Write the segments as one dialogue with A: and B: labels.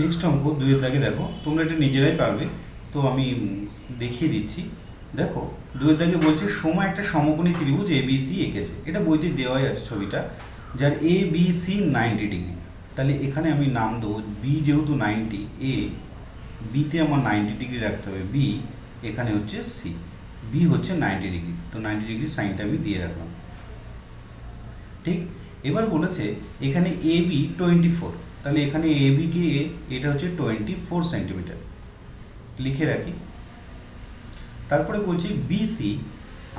A: Next অঙ্ক দুইয়ের দাগে দেখো, তোমরা এটা নিজেরাই পারবে। তো আমি দেখিয়ে দিচ্ছি। দেখো, দুইয়ের দাগে বলছে, সময় একটা সমকোণী ত্রিভুজ এ বি সি এঁকেছে। এটা বইতে দেওয়াই আছে ছবিটা, যার A B C ninety degree তাহলে এখানে আমি নাম দেবো বি যেহেতু নাইনটি এ বিতে আমার নাইনটি ডিগ্রি রাখতে হবে। বি এখানে হচ্ছে সি বি হচ্ছে নাইনটি ডিগ্রি তো নাইনটি ডিগ্রি সাইনটা আমি দিয়ে রাখলাম। ঠিক? এবার বলেছে, এখানে এ বি টোয়েন্টি ফোর তাহলে এখানে এ বি কে এ এটা হচ্ছে টোয়েন্টি ফোর সেন্টিমিটার লিখে রাখি। তারপরে বলছি বিসি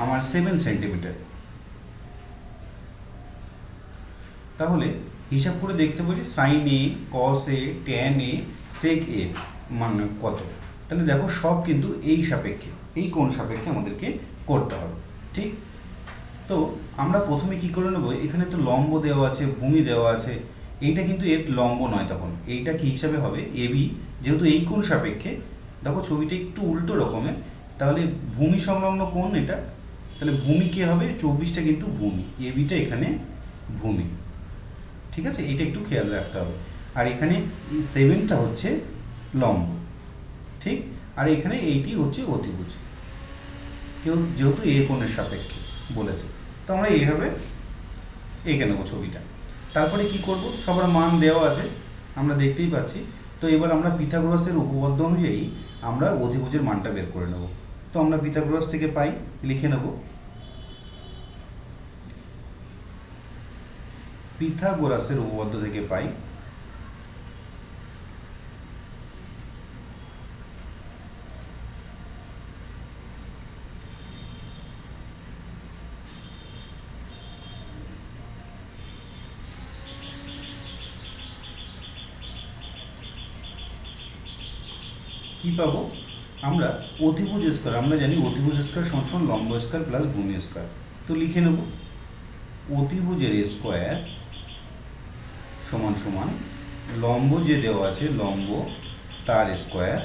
A: আমার সেভেন সেন্টিমিটার তাহলে হিসাব করে দেখতে পারি sign A cos A tan A সেক এ মানে কত? তাহলে দেখো সব কিন্তু এই সাপেক্ষে, এই কোন সাপেক্ষে আমাদেরকে করতে হবে, ঠিক? তো আমরা প্রথমে কি করে নেব? এখানে তো লম্ব দেওয়া আছে, ভূমি দেওয়া আছে এইটা কিন্তু এর লম্ব নয় তখন। এইটা কি হিসাবে হবে? এবি যেহেতু এই কোণ সাপেক্ষে, দেখো ছবিটা একটু উল্টো রকমের তাহলে ভূমি সংলগ্ন কোণ এটা। তাহলে ভূমি কী হবে? চব্বিশটা কিন্তু ভূমি। এবিটা এখানে ভূমি। ঠিক আছে? এটা একটু খেয়াল রাখতে হবে। আর এখানে সেভেনটা হচ্ছে লম্ব। ঠিক? আর এখানে এইটি হচ্ছে অতিভুজ। কেউ যেহেতু এ কোণের সাপেক্ষে বলেছে। তো আমরা এইভাবে এঁকে নেব ছবিটা। তারপরে কি করব? সবার মান দেওয়া আছে, আমরা দেখতেই পাচ্ছি। তো এবার আমরা পিথাগোরাসের উপপাদ্য অনুযায়ী আমরা অধিভুজের মানটা বের করে নেব। তো আমরা পিথাগোরাস থেকে পাই, লিখে নেব। পিথাগোরাসের উপপাদ্য থেকে পাই কি পাবো? আমরা অতিভুজ স্কোয়ার, আমরা জানি অতিভুজ স্কোয়ার সমান লম্ব স্কোয়ার প্লাস ভূমি স্কোয়ার। তো লিখে নেব। অতিভুজের স্কোয়ার সমান সমান লম্ব যে দেওয়া আছে, লম্ব তার স্কোয়ার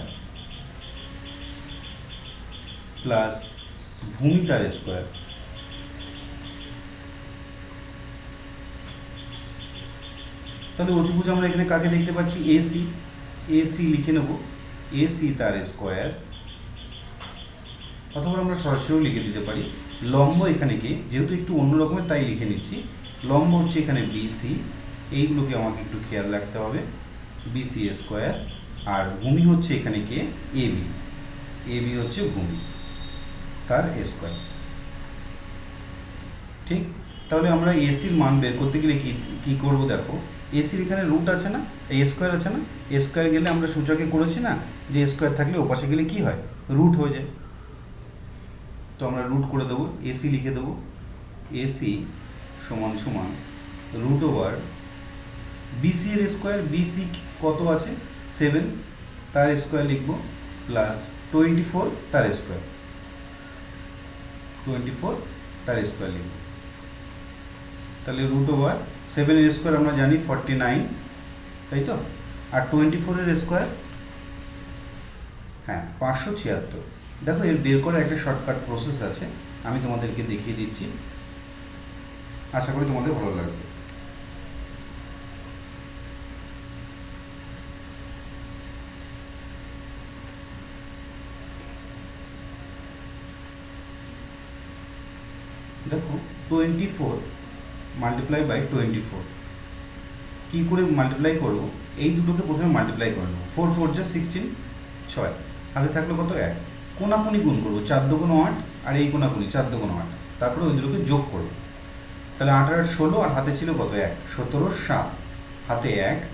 A: প্লাস ভূমি তার স্কোয়ার। তাহলে অতিভুজ আমরা এখানে কাকে দেখতে পাচ্ছি? এসি এসি লিখে নেব। এসি তার স্কোয়ার অথবা আমরা সরাসরিও লিখে দিতে পারি। লম্ব এখানে কি? যেহেতু একটু অন্য রকমের, তাই লিখে নিচ্ছি। লম্ব হচ্ছে এখানে বিসি এইগুলোকে আমাকে একটু খেয়াল রাখতে হবে। বিসি স্কোয়ার আর ভূমি হচ্ছে এখানে কে? এবি এবি হচ্ছে ভূমি, তার স্কোয়ার ঠিক? তাহলে আমরা এসির মান বের করতে গেলে কি কি করব দেখো? এসির এখানে রুট আছে না এই স্কোয়ার আছে না স্কোয়ার গেলে আমরা সূচকে করেছি না, যে স্কোয়ার থাকলে ওপাশে গেলে কি হয়? রুট হয়ে যায়। তো আমরা রুট করে দেবো এসি লিখে দেবো এসি সমান সমান রুট ওভার বিসি এর স্কোয়ার বিসি কত আছে? সেভেন তার স্কোয়ার লিখব প্লাস টোয়েন্টি ফোর তার স্কোয়ার টোয়েন্টি ফোর তার স্কোয়ার লিখব। তাহলে রুট ওভার সেভেনের স্কোয়ার আমরা জানি ফর্টি নাইন তাই তো? আর টোয়েন্টি ফোরের স্কোয়ার হ্যাঁ পাঁচশো ছিয়াত্তর। দেখো, এর বের করার একটা শর্টকাট প্রসেস আছে, আমি তোমাদেরকে দেখিয়ে দিচ্ছি। আশা করি তোমাদের ভালো লাগবে। দেখো twenty four multiply by twenty four কী করে মাল্টিপ্লাই করব? এই দুটোকে প্রথমে মাল্টিপ্লাই করে নেব। ফোর ফোর যা সিক্সটিন ছয়। হাতে থাকল কত? এক। কোনাকুনি গুণ করব, চার দুগুণ আট আর এই কোনাকুনি, চার দুগুণ আট। তারপরে ওই দুটোকে যোগ করব। তাহলে আট আট ষোলো, আর হাতে ছিল কত? এক। সতেরো, সাত। হাতে এক,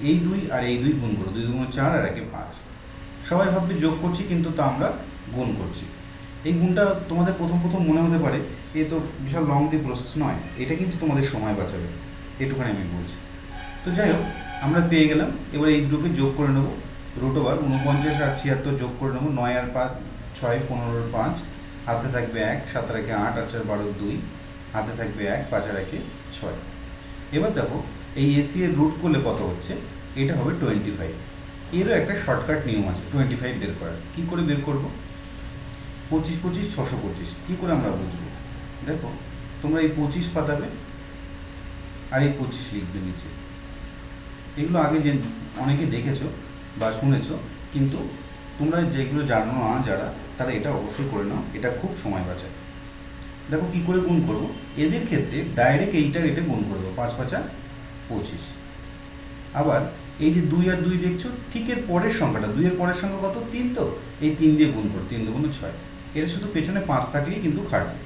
A: এই দুই আর এই দুই গুণ করব। দুই দুগুণ চার আর একে পাঁচ। সবাই ভাববে যোগ করছি, কিন্তু তা আমরা গুণ করছি। এই গুণটা তোমাদের প্রথম প্রথম মনে হতে পারে। এ তো বিশাল লং দি প্রসেস নয়, এটা কিন্তু তোমাদের সময় বাঁচাবে, এটুখানি আমি বলছি। তো যাই হোক, আমরা পেয়ে গেলাম, এবার এই দুটোকে যোগ করে নেব রুট ওভার উনপঞ্চাশ আর ছিয়াত্তর যোগ করে নেব, নয় আর পাঁচ, ছয় পনেরোর পাঁচ, হাতে থাকবে এক, সাত আর একে আট আর চার, বারো, দুই, হাতে থাকবে এক, পাঁচ আর একে ছয়। এবার দেখো, এই এসি এর রুট করলে কত হচ্ছে? এটা হবে টোয়েন্টি ফাইভ এরও একটা শর্টকাট নিয়ম আছে টোয়েন্টি ফাইভ বের করার। কী করে বের করব? পঁচিশ পঁচিশ, ছশো পঁচিশ। কী করে আমরা বুঝব? দেখো, তোমরা এই পঁচিশ পাতাবে আর এই পঁচিশ লিখবে নিচে। এগুলো আগে যে অনেকে দেখেছ বা শুনেছো, কিন্তু তোমরা যেগুলো জানো না যারা, তারা এটা অবশ্যই করে নাও, এটা খুব সময় বাঁচায়। দেখো কি করে গুণ করব? এদের ক্ষেত্রে ডাইরেক্ট এইটা, এটা গুণ করে দেবো, পাঁচ পাঁচা পঁচিশ। আবার এই যে দুই আর দুই দেখছ, ঠিক এর পরের সংখ্যাটা দুইয়ের পরের সংখ্যা কত? তিন তো। এই তিন দিয়ে গুণ করো, তিন দুগুণ ছয়। এর শুধু পেছনে পাঁচ থাকলেই কিন্তু খাটবে।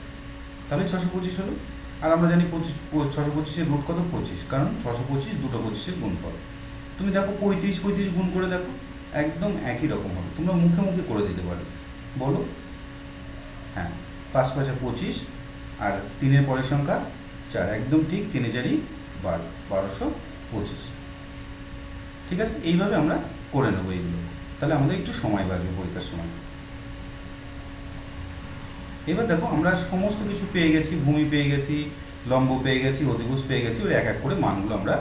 A: তাহলে ছশো পঁচিশ হলো। আর আমরা জানি পঁচিশ ছশো পঁচিশের রুট কত? পঁচিশ। কারণ ছশো পঁচিশ দুটো পঁচিশের গুণফল। তুমি দেখো পঁয়ত্রিশ পঁয়ত্রিশ গুণ করে দেখো, একদম একই রকম হবে। তোমরা মুখে মুখে করে দিতে পারো। বলো? হ্যাঁ পাঁচ পাঁচে পঁচিশ আর তিনের পরের সংখ্যা চার। একদম ঠিক, তিনে চারই বারো, বারোশো পঁচিশ। ঠিক আছে? এইভাবে আমরা করে নেব এইগুলো। তাহলে আমাদের একটু সময় বাঁচবে পরীক্ষার সময়। এবার দেখো, আমরা সমস্ত কিছু পেয়ে গেছি, ভূমি পেয়ে গেছি, লম্ব পেয়ে গেছি অতিভুজ পেয়ে গেছি ওর এক এক করে মানগুলো আমরা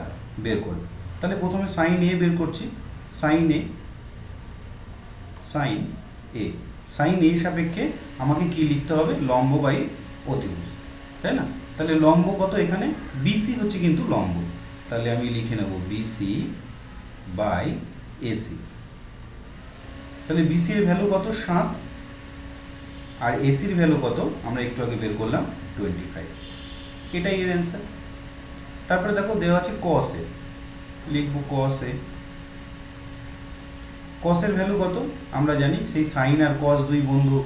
A: বের করব। তাহলে প্রথমে সাইন এ বের করছি। Sine A sine A sine A সাপেক্ষে আমাকে কি লিখতে হবে? লম্ব বাই অতিভুজ তাই না? তাহলে লম্ব কত এখানে? বিসি হচ্ছে কিন্তু লম্ব। তাহলে আমি লিখে নেব বিসি বাই এসি তাহলে বিসি এর ভ্যালু কত? সাত। আর এসির ভ্যালু কত? আমরা একটু আগে বের করলাম টোয়েন্টি ফাইভ এটাই এর অ্যান্সার তারপরে দেখো দেওয়া আছে কসে লিখব কসে কসের ভ্যালু কত? আমরা জানি সেই সাইন আর কস দুই বন্ধু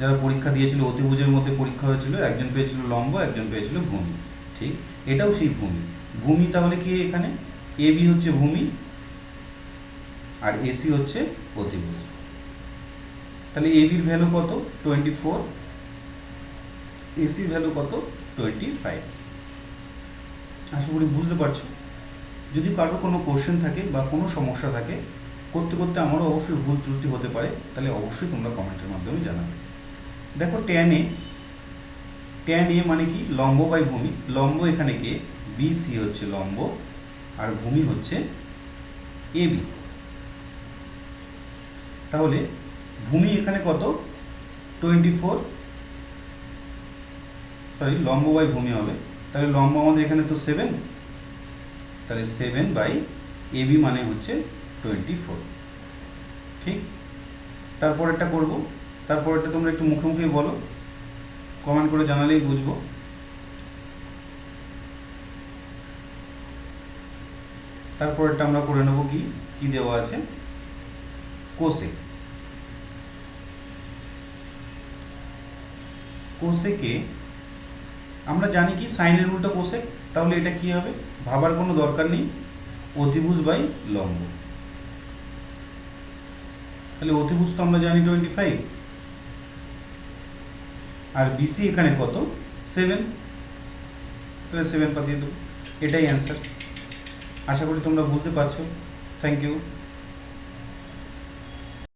A: যারা পরীক্ষা দিয়েছিল, অতিভুজের মধ্যে পরীক্ষা হয়েছিল, একজন পেয়েছিল লম্ব, একজন পেয়েছিল ভূমি। ঠিক? এটাও সেই ভূমি। ভূমি তাহলে কি এখানে? এ বি হচ্ছে ভূমি, আর এসি হচ্ছে অতিভুজ। তাহলে এ বির ভ্যালু কত? টোয়েন্টি ফোর এসির ভ্যালু কত? টোয়েন্টি ফাইভ আশা করি বুঝতে পারছ। যদি কারোর কোনো কোশ্চেন থাকে বা কোনো সমস্যা থাকে, করতে করতে আমারও অবশ্যই ভুল ত্রুটি হতে পারে, তাহলে অবশ্যই তোমরা কমেন্টের মাধ্যমে জানাবে। দেখো ট্যান এ ট্যান এ মানে কি? লম্ব বাই ভূমি। লম্ব এখানে কে? বি সি হচ্ছে লম্ব, আর ভূমি হচ্ছে এ বি তাহলে ভূমি এখানে কত? টোয়েন্টি ফোর সরি লম্ব বাই ভূমি হবে। তাহলে লম্ব আমাদের এখানে তো সেভেন তাহলে সেভেন বাই এবি মানে হচ্ছে টোয়েন্টি ফোর ঠিক? তারপরেরটা করব। তারপরেরটা তোমরা একটু মুখে মুখে বলো। কমেন্ট করে জানালেই বুঝব। তারপরেরটা আমরা করে নেব কি? কি দেওয়া আছে? কোসে কোসেকে আমরা জানি কি, সাইনের উল্টো কোসেক তাহলে এটা কি হবে? ভাবার কোনো দরকার নেই। অতিভুজ বাই লম্ব। তাহলে অতিভুজ তো আমরা জানি টোয়েন্টি ফাইভ আর বিসি এখানে কত? সেভেন তাহলে সেভেন পাঠিয়ে দেবো। এটাই অ্যান্সার আশা করি তোমরা বুঝতে পারছ। Thank you